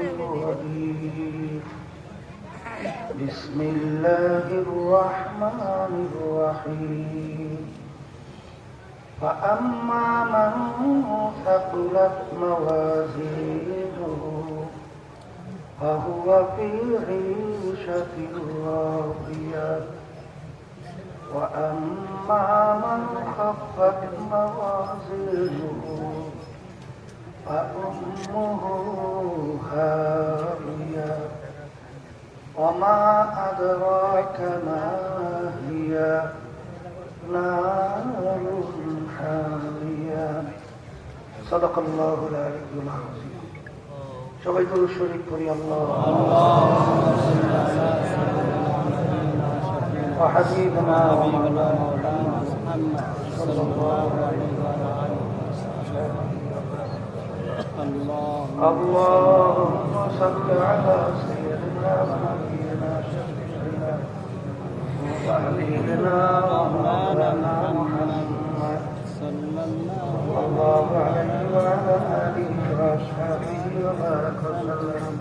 الرجيم بسم الله الرحمن الرحيم. فأما من ثقلت موازينه فهو في عيشة راضية. وأما من خفت موازينه فأمه هاوية وما أدراك ما هي نار حامية صدق الله العلي العظيم সবাই তো শরীর করি আল্লাহ وحبيبنا ومولانا محمد صلى الله عليه وعلى اللهم صل على سيدنا ونبينا شفيعنا وحبيبنا ومولانا محمد صلى الله عليه وعلى اله واصحابه وبارك وسلم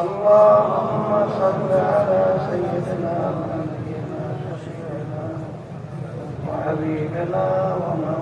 اللهم صل على سيدنا ونبينا شفيعنا وحبيبنا ومولانا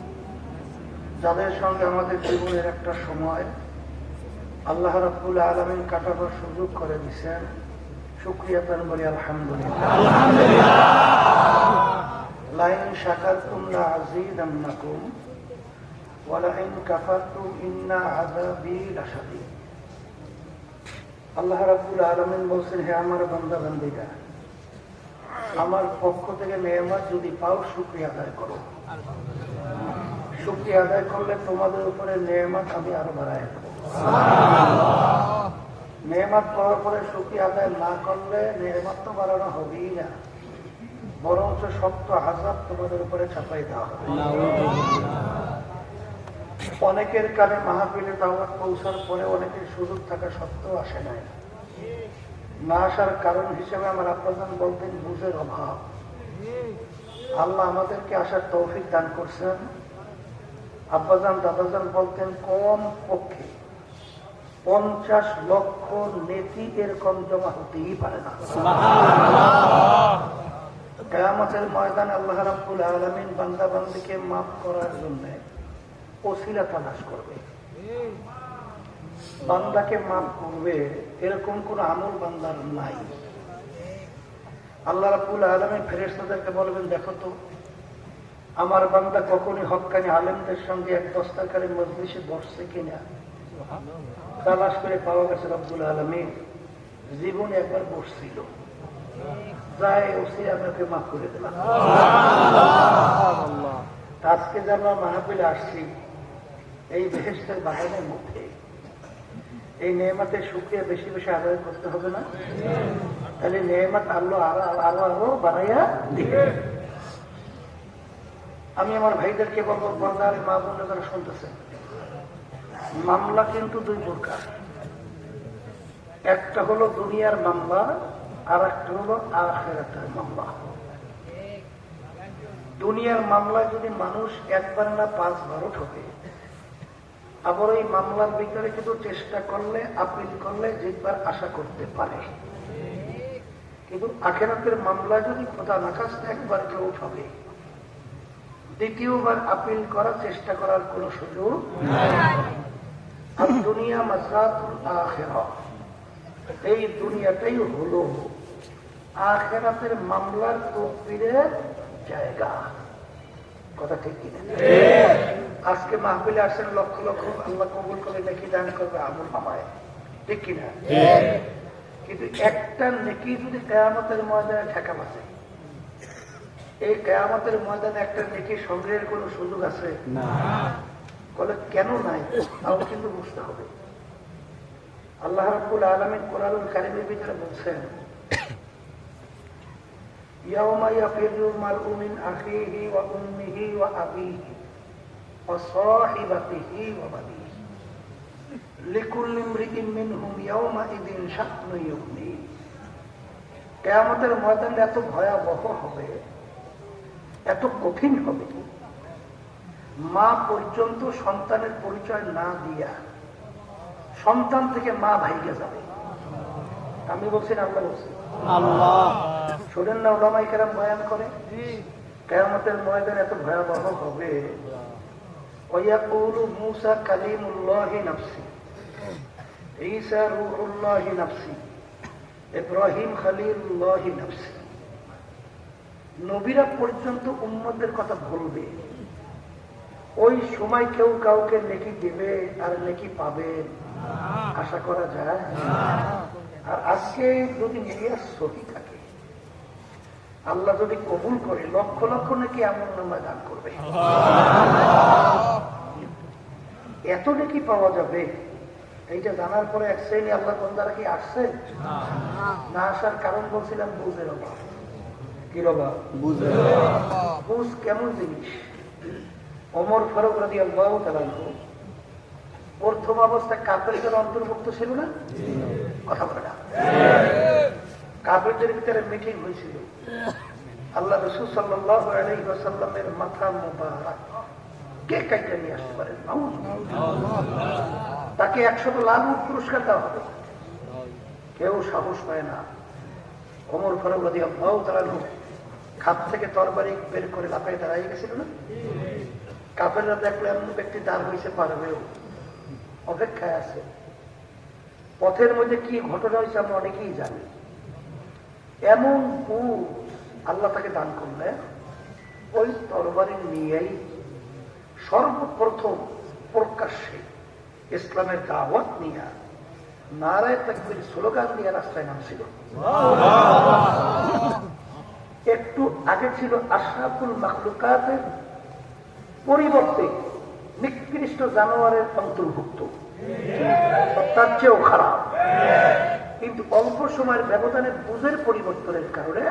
যাদের সঙ্গে আমাদের জীবনের একটা সময় আল্লাহ রব্বুল আলমিন কাটাবার সুযোগ করে দিচ্ছেন শুক্রিয়া তার বলি আলহামদুলিল্লাহ। লাইন শাকার তুমলা আজিদ আন্নাকুম ওয়ালাইন কাফারতুম ইন্না লাশাদীদ। আল্লাহ রাব্বুল আলামিন বলছেন হে আমার বান্দা বান্দিরা আমার পক্ষ থেকে নেয়ামত যদি পাও শুকরিয়া আদায় করো। শুকরিয়া আদায় করলে তোমাদের উপরে নেয়ামত আমি আরও বাড়াই নেয়ামত পাওয়ার পরে শুকরিয়া আদায় না করলে নেয়ামত তো বাড়ানো হবেই না। বরঞ্চ আজাব তোমাদের উপরে দেওয়া অনেকের কানে মাহফিলে দাওয়াত পৌঁছার পরে অনেকের সুযোগ থাকা সত্ত্বেও আসে নাই। না আসার কারণ হিসেবে আমার আপনাদের বলতেন, বুঝের অভাব। আল্লাহ আমাদেরকে আসার তৌফিক দান করছেন। আব্বাজান দাদাজান বলতেন কম পক্ষে পঞ্চাশ লক্ষ নেতি এরকম জমা হতেই পারে না। কেয়ামতের ময়দানে আল্লাহ রাব্বুল আলমিন বান্দা বান্দিকে মাফ করার জন্য ওসিলা তালাশ করবে। বান্দাকে মাফ করবে এরকম কোন আমল বান্দার নাই। আল্লাহ রাবুল আলমী ফেরেস্তাদেরকে বলবেন দেখো তো আমার বান্দা কখনই হকানি আলেমদের সঙ্গে এক দস্তাকারী মজলিসে বসছে কিনা? তালাশ করে পাওয়া গেছে রব্বুল আলমী জীবনে একবার বসছিল। যাই ওসি আপনাকে মাফ করে দিলাম। আজকে যে আমরা মাহাবিলে আসছি এই বেহেস্তের বাগানের মধ্যে। এই সুক্রিয়া বেশি বেশি আদায় করতে হবে না? তাহলে নেমাত আল্লাহ আরও আরও আরও বাড়াইয়া দিবে। আমি আমার ভাইদেরকে বলব বর্দার মা বোনরা তারা শুনতেছে। মামলা কিন্তু দুই প্রকার। একটা হলো দুনিয়ার মামলা আর একটা হলো আখেরাতের মামলা। দুনিয়ার মামলায় যদি মানুষ একবার না পাঁচবারও ঠকে আবার ওই মামলার ভিতরে কিন্তু চেষ্টা করলে, আপিল করলে জিতবার আশা করতে পারে। কিন্তু আখেরাতের মামলা যদি খোদা নাকাশ একবার কেউ ঠকে দ্বিতীয়বার আপিল করার চেষ্টা করার কোন সুযোগ দুনিয়া মাসরাতুল আখেরা। এই দুনিয়াটাই হলো আখেরাতের মামলার তকবিরের জায়গা। কথা ঠিক কিনা আজকে মাহফিলে আসেন লক্ষ লক্ষ আল্লাহ কবুল করে দেখি দান করবে আমল মামায় ঠিক কিনা কিন্তু একটা নেকি যদি কেয়ামতের ময়দানে ঠেকা বাসে এই কেয়ামতের ময়দানে একটা নেকি সংগ্রহের কোন সুযোগ আছে? বলে কেন নাই? তাও কিন্তু বুঝতে হবে। আল্লাহ রাব্বুল আলামিন কোরআনুল কারীমের ভিতরে বলছেন কিয়ামতের ময়দান এত ভয়াবহ হবে এত কঠিন হবে? মা পর্যন্ত সন্তানের পরিচয় না দিয়া সন্তান থেকে মা ভাইকে যাবে। আমি বলছি না আল্লাহ বলছি। শোনেন না ওলামাই কেরাম বয়ান করে। কেয়ামতের ময়দান এত ভয়াবহ হবে। ওয়াকুলু মুসা কালিমুল্লাহি নাফসি। ঈসা রূহুল্লাহি নাফসি। ইব্রাহিম খলিলুল্লাহি নাফসি। নবীরা পর্যন্ত উম্মদের কথা বলবে। ওই সময় কেউ কাউকে নেকি দেবে আর নেকি পাবে। আশা করা যায়? আর আজকে যদি মিডিয়া সহি থাকে, আল্লাহ যদি কবুল করে, লক্ষ লক্ষ নাকি এমন নামায় দান করবে। এত নাকি পাওয়া যাবে, এইটা জানার পরে এক শ্রেণি আল্লাহ বন্দারা কি আসছে না আসার কারণ বলছিলাম বুঝের অভাব। প্রথম অবস্থায় কাপড়ের অন্তর্ভুক্ত ছিল না? কথা কাপড়ের ভিতরে মিটিং হয়েছিল। আল্লাহ মাথা কে নিয়ে আসতে পারেন তাকে একশত লাল পুরস্কার দেওয়া হবে। কেউ সাহস পায় না। অমর ফারুক রাজি আল্লাহ তালানহু খাপ থেকে তরবারি বের করে লাফাই দাঁড়াই গেছিল না? কাপেররা দেখলে এমন ব্যক্তি দাঁড় হয়েছে পারবেও। অপেক্ষায় আছে। পথের মধ্যে কি ঘটনা হয়েছে আমরা অনেকেই জানি। এমন বুঝ আল্লাহ তাকে দান করলেন। ওই তরবারি নিয়েই সর্বপ্রথম প্রকাশ্যে ইসলামের দাওয়াত নিয়ে, নারায় তাকবির স্লোগান নিয়ে রাস্তায় নামছিল। একটু আগে ছিল আশরাফুল মাখলুকাতের পরিবর্তে নিকৃষ্ট জানোয়ারের অন্তর্ভুক্ত। তার চেয়েও খারাপ। কিন্তু অল্প সময়ের ব্যবধানে বুঝের পরিবর্তনের কারণে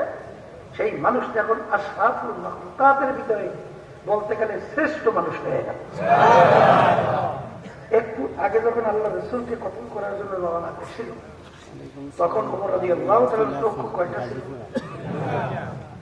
সেই মানুষটা এখন আশরাফুল মাখলুকাতের ভিতরে বলতে গেলে শ্রেষ্ঠ মানুষ হয়ে গেল। একটু আগে যখন আল্লাহ রসুলকে কতল করার জন্য রওনা করছিল তখন ওমর রাজি আল্লাহ চক্ষু কয়টা ছিল?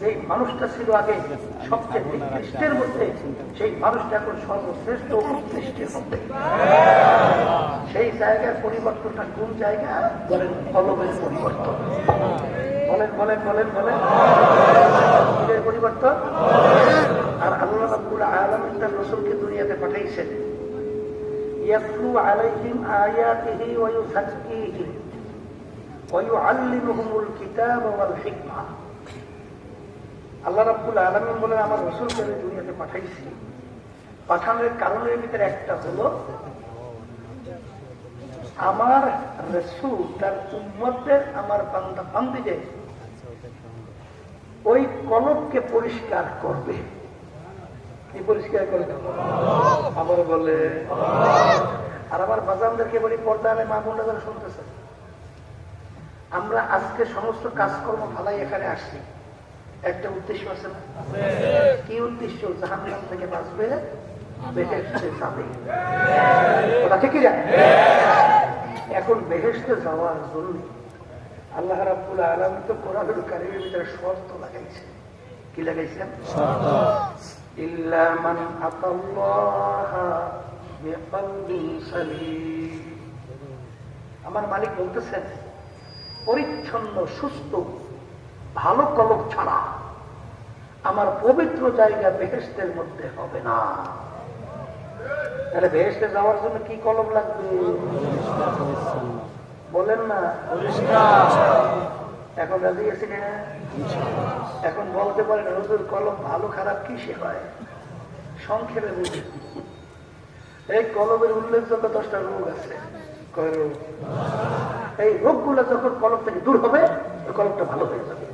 যে মানুষটা ছিল আগে সবচেয়ে নিকৃষ্টের মধ্যে সেই মানুষটা এখন সর্বশ্রেষ্ঠ উৎকৃষ্টের মধ্যে। সেই জায়গার পরিবর্তনটা কোন জায়গা? বলেন কলমের পরিবর্তন। বলেন বলেন বলেন বলেন। পরিবর্তন? আর আল্লাহ রাব্বুল আলামিন তার রাসূলকে দুনিয়াতে পাঠাইছেন। ইয়াতলু আলাইহিম আয়াতিহি ওয়া ইউযাক্কিহিম। ওয়া ইউআল্লিমুহুমুল কিতাবা ওয়াল হিকমা। আল্লাহ রাব্বুল আলামিন বলেন, আমার রাসূলকে আমি দুনিয়াতে পাঠাইছি। পাঠানোর কারণের ভিতরে একটা হলো, আমার রসুল, তার উম্মতদের, আমার বান্দা, বান্দিদের ওই কলবকে পরিষ্কার করবে। কি পরিষ্কার করে আবার বলে, আর আবার বাজানদেরকে বলি পর্দা আলে মা বোনরা শুনতেছে। আমরা আজকে সমস্ত কাজকর্ম ভালাই এখানে আসছি। একটা উদ্দেশ্য আছে না? কি উদ্দেশ্য? জাহান্নাম থেকে বাঁচবে বেহেস্তে যাবে ওটা ঠিকই জানে এখন বেহেস্তে যাওয়ার জন্য আল্লাহ রাব্বুল আলম তো কোরআনুল কারিমের ভিতরে শর্ত লাগাইছে। কি লাগাইছেন? ইল্লা মান আতাল্লাহ বিকলবিন আমার মালিক বলতেছেন পরিচ্ছন্ন সুস্থ ভালো কলক ছাড়া আমার পবিত্র জায়গা বেহেস্তের মধ্যে হবে না। তাহলে বেহেস্তে যাওয়ার জন্য কি কলম লাগবে? বলেন না। এখন রাজি আছি না এখন বলতে পারেন, হুজুর, কলম ভালো খারাপ কিসে হয়? সংক্ষেপে বুঝি এই কলমের উল্লেখযোগ্য দশটা রোগ আছে। এই রোগগুলো যখন কলম থেকে দূর হবে কলমটা ভালো হয়ে যাবে।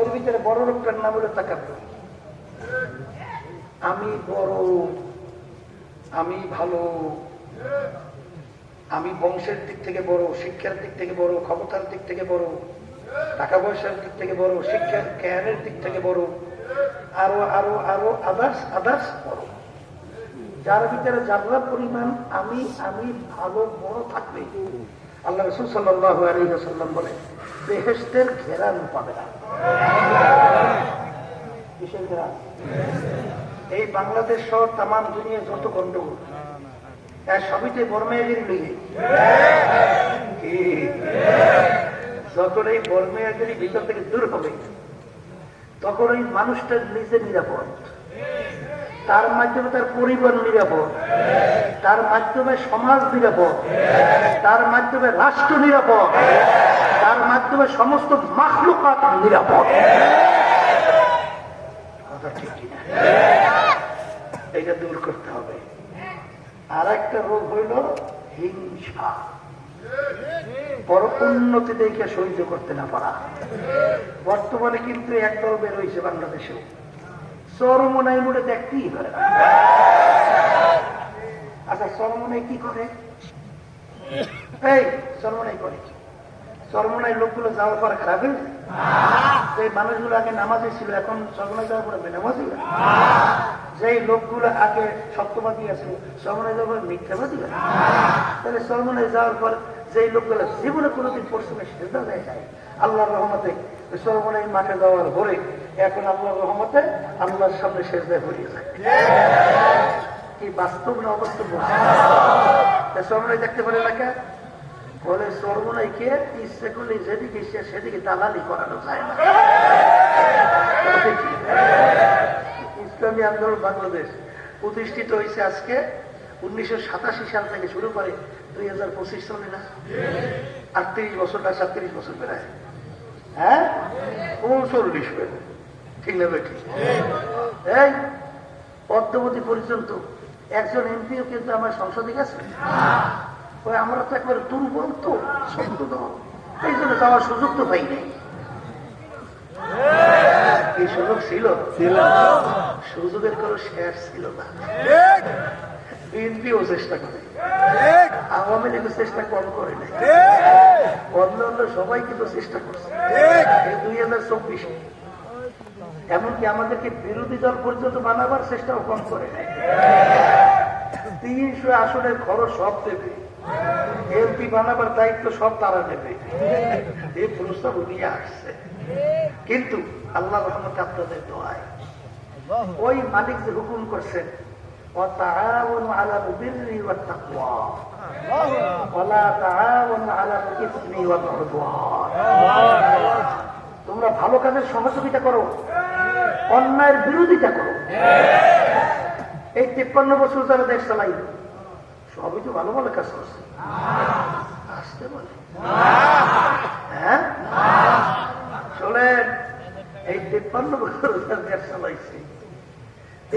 এর ভিতরে বড় রোগটার নাম হলো তাকাব্বুর আমি বড়, আমি ভালো, আমি বংশের দিক থেকে বড়, শিক্ষার দিক থেকে বড়, ক্ষমতার দিক থেকে বড়, টাকা পয়সার দিক থেকে বড়, শিক্ষার জ্ঞানের দিক থেকে বড়, আরও আরও আরও আদার্স আদার্স বড়। যার ভিতরে যাবলা পরিমাণ আমি আমি ভালো, বড় থাকবে। আল্লাহ রসুল সাল্লাহ আলহিহাসাল্লাম বলে বেহেস্তের ঘেরান পাবে না। এই বাংলাদেশ সহ তামাম দুনিয়া যত গন্ডগোল, এর সবইতে বর্মেয়াগিরি লিগে যখন এই বর্মেয়াগিরি ভিতর থেকে দূর হবে, তখন ওই মানুষটা নিজে নিরাপদ। তার মাধ্যমে তার পরিবার নিরাপদ। তার মাধ্যমে সমাজ নিরাপদ। তার মাধ্যমে রাষ্ট্র নিরাপদ। তার মাধ্যমে সমস্ত মাখলুকাত নিরাপদ। এটা দূর করতে হবে। আর একটা রোগ হইল হিংসা। বড় উন্নতি দেখে সহ্য করতে না পারা। বর্তমানে কিন্তু একদল বের হয়েছে বাংলাদেশেও। চরমনাই। আচ্ছা কি করে এই করে লোকগুলো যাওয়ার পর খারাপ মানুষগুলো আগে নামাজে ছিল, এখন চরমনাই যাওয়ার পরে বেনামাজি লোকগুলো আগে সত্যবাদী আছে চরমনাই যাওয়ার পর মিথ্যাবাদী? তাহলে চরমনাই যাওয়ার পর যেই লোকগুলো জীবনে কোনোদিন পশ্চিমে সেজদা দেয় আল্লাহর রহমতে চরমনাই মাঠে যাওয়ার পরে এখন আল্লাহর রহমতে আল্লাহর সামনে সেজদায় ভরিয়ে যায় কি বাস্তব না অবাস্তব? চরমনাই দেখতে পারে না কে? বলে সর্বনাইকে ইচ্ছে করলে যেদিকে ইচ্ছে সেদিকে দালালি করানো যায় না। ইসলামী আন্দোলন বাংলাদেশ প্রতিষ্ঠিত হয়েছে আজকে উনিশশো সাতাশি সাল থেকে শুরু করে দুই হাজার পঁচিশ চলে না? আটত্রিশ বছর না সাতত্রিশ বছর বেড়ায় হ্যাঁ? উনচল্লিশ বেড়ে ঠিক না ঠিক এই, পদ্মবতী পর্যন্ত একজন এমপিও কিন্তু আমার সংসদে গেছে। ওই আমরা তো একবার দুর্বল তো এই জন্য যাওয়ার সুযোগ তো পাই নাই। এই সুযোগ ছিল সুযোগের কোনো শেষ ছিল না। বিএনপিও চেষ্টা করে। আওয়ামী লীগও চেষ্টা কম করে নাই। অন্য অন্য সবাই কিন্তু চেষ্টা করছে। দুই হাজার চব্বিশে। এমনকি আমাদেরকে বিরোধী দল পর্যন্ত বানাবার চেষ্টাও কম করে। তিনশো আসনের খরচ সব দেবে। এমপি বানাবার দায়িত্ব সব তারা নেবে। এই প্রস্তাব উনি আসছে। কিন্তু আল্লাহ রহমতে আপনাদের দোয়ায়। ওই মালিক যে হুকুম করছেন তোমরা ভালো কাজের সহযোগিতা করো। অন্যায়ের বিরোধিতা করো। এই তিপ্পান্ন বছর যারা দেশ চালাইল, সবই তো ভালো ভালো কাজ করছে। আসতে বলে। হ্যাঁ? শোনেন, এই তিপ্পান্ন বছর যারা দেশ চালাইছে,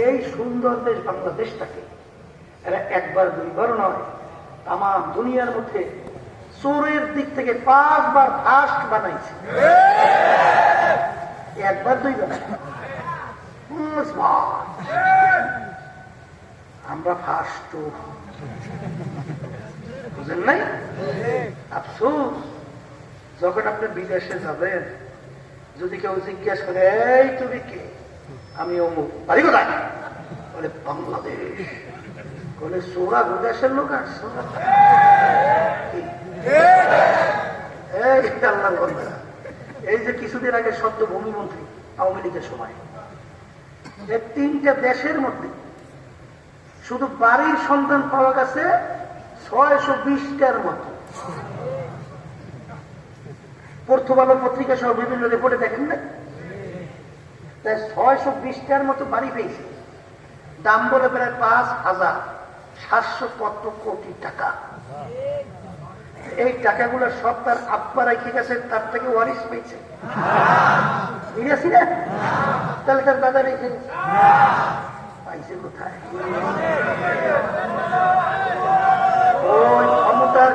এই সুন্দর দেশ বাংলাদেশটাকে, এরা একবার দুইবার নয় তাম দুনিয়ার মধ্যে চোরের দিক থেকে পাঁচবার ফাস্ট বানাইছে। একবার দুইবার। আমরা ফার্স্ট বুঝেন নাই? আফসোস, যখন আপনি বিদেশে যাবেন, যদি কেউ জিজ্ঞাসা করে, এই, তুমি কে? আমি অমুক। বাড়ি কোথায়? বলে, বাংলাদেশ। বলে সোরা বিদেশের লোক আসছো। এই যে কিছুদিন আগে সদ্য ভূমিমন্ত্রী আওয়ামী লীগের সময়। তিনটা দেশের মধ্যে শুধু বাড়ির সন্তান পাওয়া গেছে ছয়শো বিশটার মতো। প্রথম আলো পত্রিকা সহ বিভিন্ন রিপোর্টে দেখেন না? তাই ছয়শো বিশটার মতো বাড়ি পেয়েছে। দাম বলে প্রায় পাঁচ হাজার সাতশো কত কোটি টাকা। এই টাকাগুলো সব তার আব্বা রেখে গেছে তার থেকে ওয়ারিস পেয়েছে। বুঝেছি না? তাহলে তার দাদা রেখে। পাইছে কোথায়?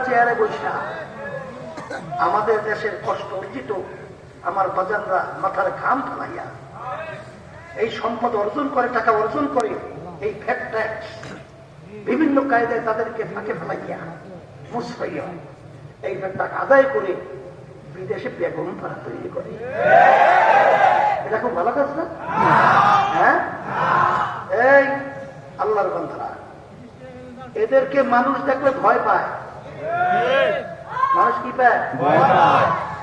চেয়ারে বৈশা আমাদের দেশের কষ্ট অর্জিত আমার বাজাররা মাথার ঘাম ফেলাইয়া এই সম্পদ অর্জন করে, টাকা অর্জন করে এই বিভিন্ন কায়দায় তাদেরকে ফাঁকে ফেলাইয়া মুসফাইয়া এই টাকা আদায় করে বিদেশে বেগম পাড়া তৈরি করে। এটা খুব ভালো কাজ না? হ্যাঁ? এই আল্লাহর বন্ধরা এদেরকে মানুষ দেখলে ভয় পায়। মানুষ কি পায়?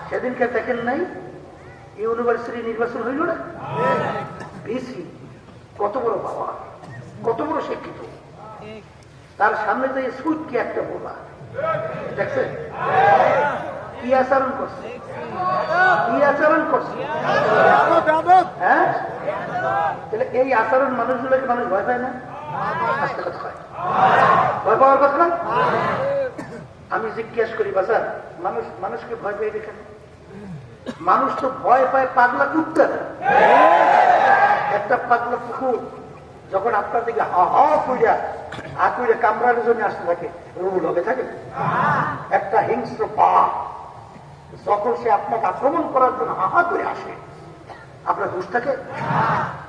সেদিনকে দেখেন নাই? ইউনিভার্সিটি নির্বাচন হইল না? বিসি। কত বড় বাবা কত বড় শিক্ষিত। তার সামনে যে সুইট কি একটা বোলা দেখছেন? কি আচরণ করছে? কি আচরণ করছে? হ্যাঁ? তাহলে এই আচরণ মানুষগুলোকে মানুষ ভয় পায় না? ভয় পাওয়ার কথা? আমি জিজ্ঞেস করি, বাজার, মানুষ, মানুষকে ভয় পেয়ে দেখেন মানুষ তো ভয় পায় পাগলা কুত্তা। একটা পাগলা কুকুর যখন আপনার দিকে হা হা কইরা জন্য আসতে থাকে রুল লগে থাকে? একটা হিংস্র পা। যখন সে আপনাকে আক্রমণ করার জন্য হা হা করে আসে আপনার দোষ থাকে?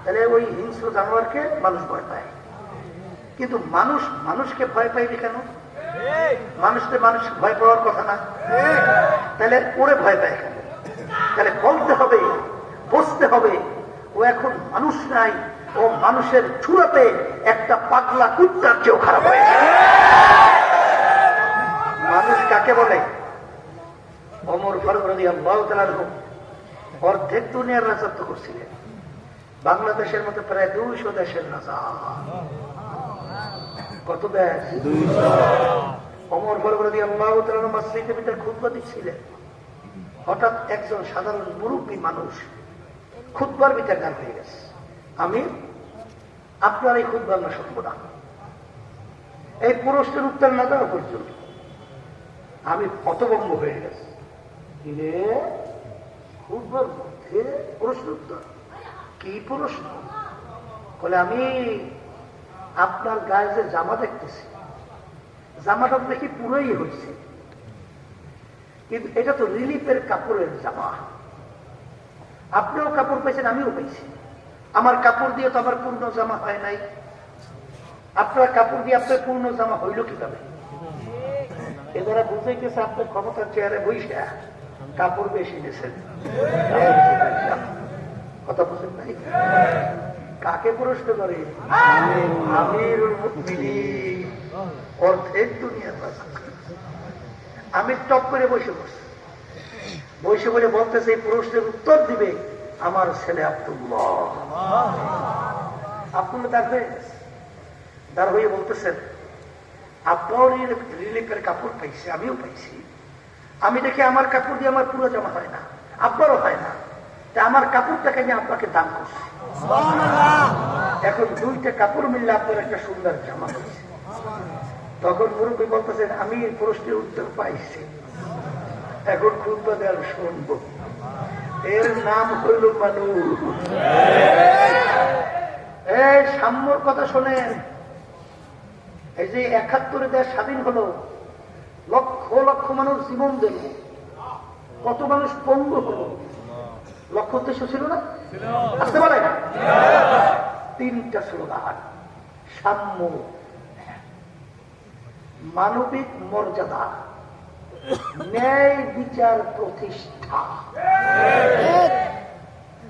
তাহলে ওই হিংস্র জানোয়ারকে মানুষ ভয় পায়। কিন্তু মানুষ মানুষকে ভয় পাইবে কেন? মানুষকে মানুষ ভয় পাওয়ার কথা না। তাহলে ওরে ভয় পায় কেন? তাহলে বলতে হবে, বসতে হবে, ও এখন মানুষ নাই, ও মানুষের চূড়াতে একটা পাগলা কুত্তার চেয়েও খারাপ হয়েছে মানুষ কাকে বলে? অমর ফারুক রাজি আল্লাহ অর্ধেক দুনিয়ার রাজত্ব করছিলেন। বাংলাদেশের মতো প্রায় দুইশো দেশের রাজা। কত দেশ? অমর ফরবরদি আল্লাহ মসজিদের ভিতরে খুদ্া দিচ্ছিলেন হঠাৎ একজন সাধারণ মুরব্বী মানুষ খুদ্বার ভিতরে গান হয়ে গেছে। আমি আপনার এই খুদ্বার না শুনব না। এই পুরুষের উত্তর না দেওয়া পর্যন্ত আমি হতভম্ব হয়ে গেছি। কিরে খুদ্বার মধ্যে প্রশ্ন উত্তর। কি প্রশ্ন? বলে, আমি আপনার গায়ে যে জামা দেখতেছি, জামাটা দেখি পুরোই হয়েছে। কিন্তু এটা তো রিলিফের কাপড়ের জামা। আপনিও কাপড় পেয়েছেন আমিও পেয়েছি আমার কাপড় দিয়ে তো আমার পূর্ণ জামা হয় নাই। আপনার কাপড় দিয়ে আপনার পূর্ণ জামা হইল কীভাবে? এ দ্বারা বুঝাইতেছে, আপনার ক্ষমতার চেয়ারে বইসা। কাপড় বেশি নিয়েছেন কথা বুঝেন নাই কাকে প্রশ্ন করে? আমিরুল মুমিনিন। অর্ধেক দুনিয়ার আমি টপ করে বসে বসে বসে বলে বলতেছে, এই প্রশ্নের উত্তর দিবে আমার ছেলে আব্দুল্লাহ। আব্দুল্লাহ তার। তার হয়ে বলতেছেন আপনার কাপড় পাইছি, আমিও পাইছি। আমি দেখি আমার কাপড় দিয়ে আমার পুরো জামা হয় না আব্বারও হয় না। তা আমার কাপড়টাকে নিয়ে আপনাকে দান করছি। এখন দুইটা কাপড় মিললে আপনার একটা সুন্দর জামা হয়েছে। তখন মুরব্বী বলতেছেন আমি এই প্রশ্নের উত্তর পাইছি। এখন খুব শুনব। এর নাম হইল মানুষ এই সাম্যর কথা শোনেন। এই যে একাত্তরে দেশ স্বাধীন হলো লক্ষ লক্ষ মানুষ জীবন দিল কত মানুষ পঙ্গু হলো? লক্ষ্য উদ্দেশ্য ছিল না? আসতে পারে? তিনটা স্লোগান। সাম্য। মানবিক মর্যাদা। ন্যায় বিচার প্রতিষ্ঠা।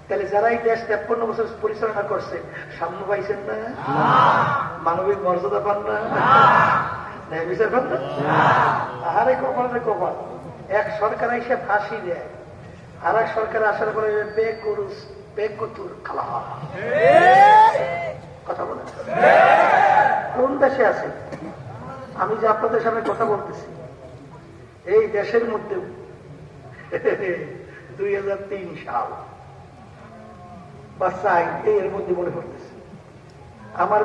তাহলে যারা এই দেশ তেপ্পন্ন বছর পরিচালনা করছে সাম্য পাইছেন না? মানবিক মর্যাদা পান না? এক সরকার এসে ফাঁসি দেয় আর এক সরকার আসার পরে কথা বলেন। কোন দেশে আছে? আমি যে আপনাদের সামনে কথা বলতেছি, এই দেশের মধ্যে দুই হাজার তিন সাল। বা চাই এর মধ্যে মনে করতেছে আমার